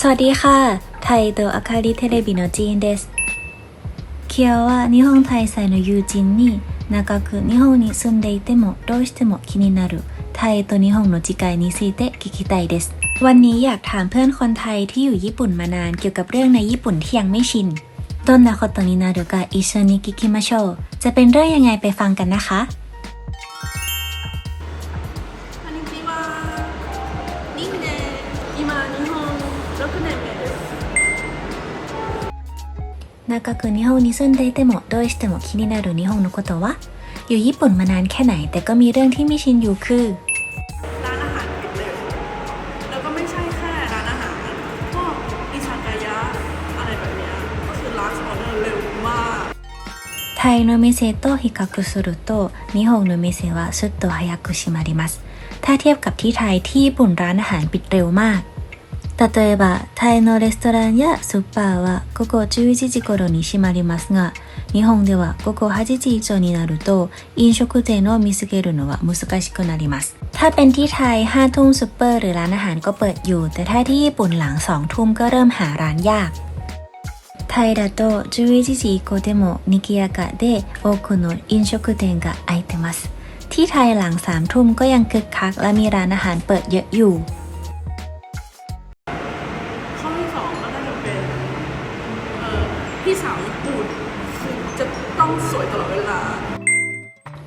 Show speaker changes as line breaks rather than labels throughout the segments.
สวัสดีค่ะ ไทยโดอาคาริเทเลบิโนจีนเดส今日は日本滞在の友人に長く日本に住んでいてもどうしても気になるไทยと日本の違いについて聞きたいですวันนี้อยากถามเพื่อนคนไทยที่อยู่ญี่ปุ่นมานานเกี่ยวกับเรื่องในญี่ปุ่นที่ยังไม่ชินどんなことになるか一緒に聞きましょうจะเป็นเรื่องยังไงไปฟังกันนะคะ
こんにちは。リンです。今日本 六年目です。
長く日本に住んでいてもどうしても気になる日本のことはอยู่ญี่ปุ่นมานานแค่ไหน แต่ก็มีเรื่องที่ไม่ชินอยู่คือ
ร้านอาหารปิดเร็ว แล้วก็ไม่ใช่แค่ร้านอาหารพวกอิซากายะอะไรแบบเนี้ยก็คือ last order เร็วมาก
タイの店と比較すると日本の店はすっと早く閉まりますถ้าเทียบกับที่ไทยที่ญี่ปุ่นร้านอาหารปิดเร็วมาก 例えばタイのレストランやスーパーは午後11時頃に閉まりますが日本では午後8時以上になると飲食店を見つけるのは難しくなりますถ้าเป็นที่ไทย5ทุ่มซูเปอร์หรือร้านอาหารก็เปิดอยู่ แต่ถ้าที่ญี่ปุ่นหลัง2ทุ่มก็เริ่มหาร้านยาก タイだと11時以降でも賑やかで多くの飲食店が開いてますที่ไทยหลังสามทุ่มก็ยังคึกคักและมีร้านอาหารเปิดเยอะอยู่
อที่สองก็น่าจะเป็นเอ่อพี่สาวญี่ปุ่นคือจะต้องสวยตลอดเวลา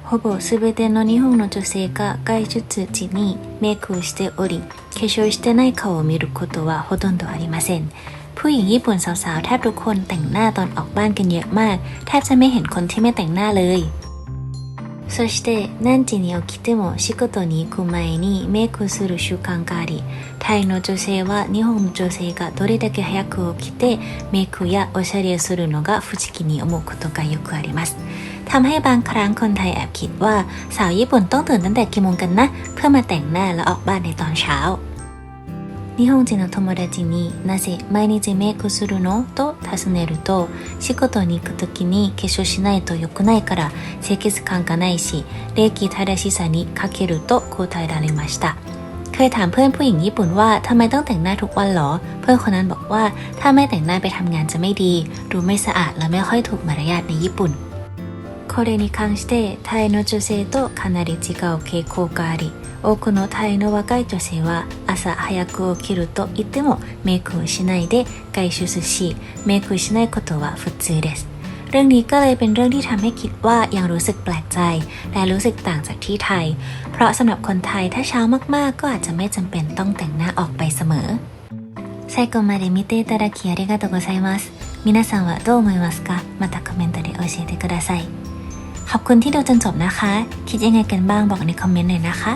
ほぼすべての日本の女性が外出時にメイクをしており化粧してない顔を見ることはほとんどありませんผู้หญิงญี่ปุ่นสาวๆแทบทุกคนแต่งหน้าตอนออกบ้านกันเยอะมาก แทบจะไม่เห็นคนที่ไม่แต่งหน้าเลย そして何時に起きても仕事に行く前にメイクする習慣がありタイの女性は日本の女性がどれだけ早く起きてメイクやおしゃれをするのが不思議に思うことがよくありますทำให้บางครั้งคนไทยแอบคิดว่าสาวญี่ปุ่นต้องตื่นตั้งแต่กี่โมงกันนะ เพื่อมาแต่งหน้าและออกบ้านในตอนเช้า 日本人の友達になぜ毎日メイクするのと尋ねると仕事に行く時に化粧しないと良くないから清潔感がないし礼儀正しさに欠けると答えられましたเคยถามเพื่อนผู้หญิงญี่ปุ่นว่าทำไมต้องแต่งหน้าทุกวันหรอ เพื่อนคนนั้นบอกว่าถ้าไม่แต่งหน้าไปทำงานจะไม่ดี ดูไม่สะอาดและไม่ค่อยถูกมารยาทในญี่ปุ่นこれに関してタイの女性とかなり違う傾向があり 多くのタイの若い女性は朝早く起きると言ってもメイクをしないで外出しメイクしないことは普通ですเรื่องนี้ก็เลยเป็นเรื่องที่ทำให้คิดว่ายังรู้สึกแปลกใจ และรู้สึกต่างจากที่ไทย เพราะสำหรับคนไทยถ้าเช้ามากๆ ก็อาจจะไม่จำเป็นต้องแต่งหน้าออกไปเสมอ最後まで見ていただきありがとうございます皆さんはどう思いますかまたコメントで教えてくださいขอบคุณที่ดูจนจบนะคะ คิดยังไงกันบ้างบอกในคอมเมนต์หน่อยนะคะ